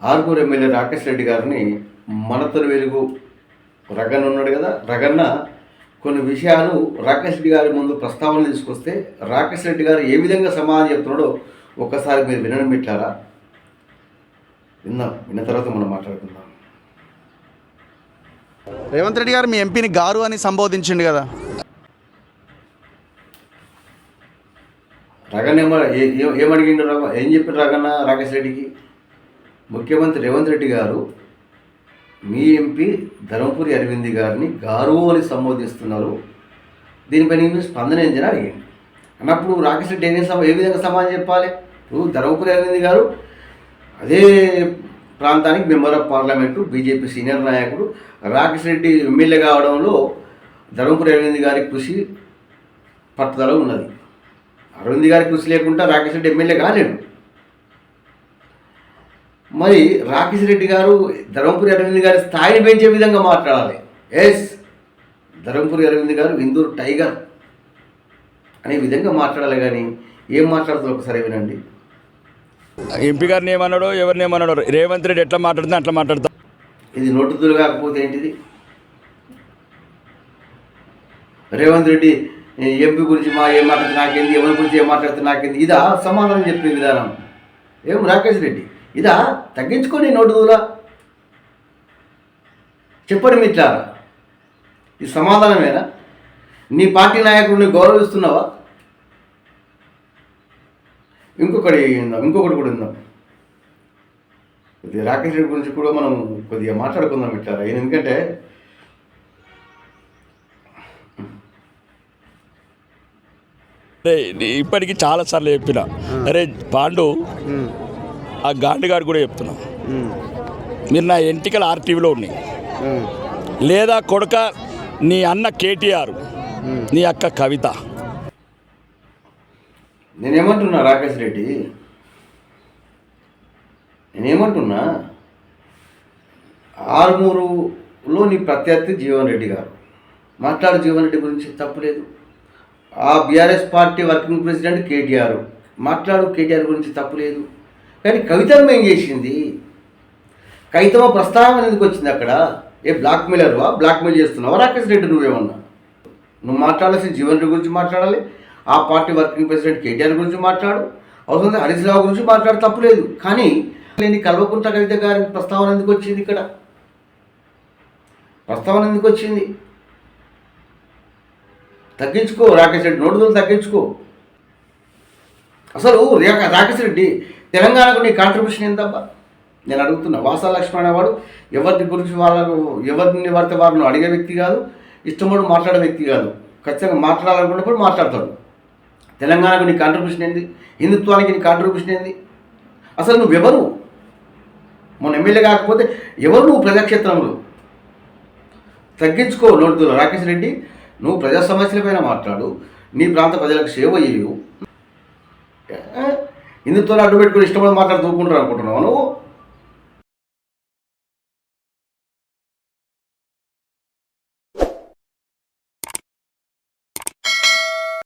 Armoor MLA Rakesh Reddy గారిని మనతొలి వెలుగు రగన్న ఉన్నాడు కదా. రగన్న కొన్ని విషయాలు రాకేష్ రెడ్డి గారి ముందు ప్రస్తావన తీసుకొస్తే రాకేష్ రెడ్డి గారు ఏ విధంగా సమాధానం చెప్తున్నాడో ఒక్కసారి మీరు వినడం పెట్టారా విందాం. విన్న తర్వాత మనం మాట్లాడుకుందాం. రేవంత్ రెడ్డి గారు మీ ఎంపీని గారు అని సంబోధించిండు కదా. రగన్న ఏమ ఏమడిగిండు రగ ఏం చెప్పారు రగన్న రాకేష్ రెడ్డికి? ముఖ్యమంత్రి రేవంత్ రెడ్డి గారు మీ ఎంపీ ధర్మపురి అరవింద్ గారిని గారు అని సంబోధిస్తున్నారు. దీనిపై నేను స్పందన ఏంటని అడిగాను. అన్నప్పుడు రాకేష్ రెడ్డి ఏం సమా ఏ విధంగా సమాధానం చెప్పాలి? ఇప్పుడు ధర్మపురి అరవింద్ గారు అదే ప్రాంతానికి member of parliament BJP senior నాయకుడు. రాకేష్ రెడ్డి ఎమ్మెల్యే కావడంలో ధర్మపురి అరవింద్ గారి కృషి పట్టుదల ఉన్నది. అరవింద్ గారి కృషి లేకుండా రాకేష్ రెడ్డి ఎమ్మెల్యే కాలేడు. మరి రాకేష్ రెడ్డి గారు ధర్మపురి అరవింద్ గారి స్థాయిని పెంచే విధంగా మాట్లాడాలి. ఎస్ ధర్మపురి అరవింద్ గారు ఇందూరు టైగర్ అనే విధంగా మాట్లాడాలి కానీ ఏం మాట్లాడుతుందో ఒకసారి వినండి. ఎంపీ గారిని ఏమన్నాడో ఎవరిని ఏమన్నాడో రేవంత్ రెడ్డి ఎట్లా మాట్లాడుతున్నా అట్లా మాట్లాడతా. ఇది నోటుతులు కాకపోతే ఏంటిది? రేవంత్ రెడ్డి ఎంపీ గురించి మా ఏం మాట్లాడితే నాకేంది ఎవరి గురించి ఏం మాట్లాడితే నాకేంది? ఇదా సమాధానం చెప్పే విధానం. ఏం రాకేష్ రెడ్డి? ఇదా తగ్గించుకొని నోటుదులా చెప్పండి మిత్రారా ఇది సమాధానమేనా? నీ పార్టీ నాయకుడిని గౌరవిస్తున్నావా? ఇంకొకటి ఇంకొకటి కూడా విందాం ఇది రాకేష్ రెడ్డి గురించి కూడా మనం కొద్దిగా మాట్లాడుకుందాం ఇట్లా ఎందుకంటే ఇప్పటికి చాలా సార్లు చెప్పిన. అరే పాండు. ఆ గాంధీ గారు కూడా చెప్తున్నా. మీరు నా ఎంటికలు ఆర్టీవీలో ఉన్నాయి. లేదా కొడుక నీ అన్న కేటీఆర్ నీ అక్క కవిత. నేనేమంటున్నా రాకేష్ రెడ్డి? నేనేమంటున్నా? ఆరుమూరులో నీ ప్రత్యర్థి జీవన్ రెడ్డి గారు. మాట్లాడు జీవన్ రెడ్డి గురించి తప్పులేదు. ఆ BRS party working president KTR. మాట్లాడు కేటీఆర్ గురించి తప్పులేదు. కానీ కవితమ్మ ఏం చేసింది? కవితమ్మ ప్రస్తావన ఎందుకు వచ్చింది అక్కడ? ఏ బ్లాక్ మెయిలర్వా? బ్లాక్ మెయిల్ చేస్తున్నావా? రాకేష్ రెడ్డి నువ్వేమన్నా? నువ్వు మాట్లాడాల్సిన జీవన్ రెడ్డి గురించి మాట్లాడాలి. ఆ పార్టీ వర్కింగ్ ప్రెసిడెంట్ కేటీఆర్ గురించి మాట్లాడు. అవసరం హరీష్ రావు గురించి మాట్లాడు తప్పులేదు కానీ నేను కల్వకుంట కవిత గారి ప్రస్తావన ఎందుకు వచ్చింది ఇక్కడ? ప్రస్తావన ఎందుకు వచ్చింది? తగ్గించుకో రాకేష్ రెడ్డి నోటుదలు తగ్గించుకో. అసలు రేఖ- రాకేష్ రెడ్డి తెలంగాణకు నీ కాంట్రిబ్యూషన్ ఎంతబ్బా నేను అడుగుతున్నా వాసా లక్ష్మణ వాడు ఎవరిని గురించి వాళ్ళకు ఎవరిని పడితే వారిని అడిగే వ్యక్తి కాదు ఇష్టముడు మాట్లాడే వ్యక్తి కాదు. ఖచ్చితంగా మాట్లాడాలనుకున్నప్పుడు మాట్లాడతాడు. తెలంగాణకు నీ కాంట్రిబ్యూషన్ ఏంది? హిందుత్వానికి నీ కాంట్రిబ్యూషన్ ఏంది? అసలు నువ్వెవరు? మొన్న ఎమ్మెల్యే కాకపోతే ఎవరు నువ్వు ప్రజాక్షేత్రంలో? తగ్గించుకో నోడుతున్నా రాకేష్ రెడ్డి నువ్వు ప్రజా సమస్యలపైన మాట్లాడు నీ ప్రాంత ప్రజలకు సేవ చేయు. హిందుత్వాన్ని అడ్డు పెట్టుకుని ఇష్టపడి మాట్లాడుతూ అనుకుంటున్నావు అనుకుంటున్నావు నువ్వు?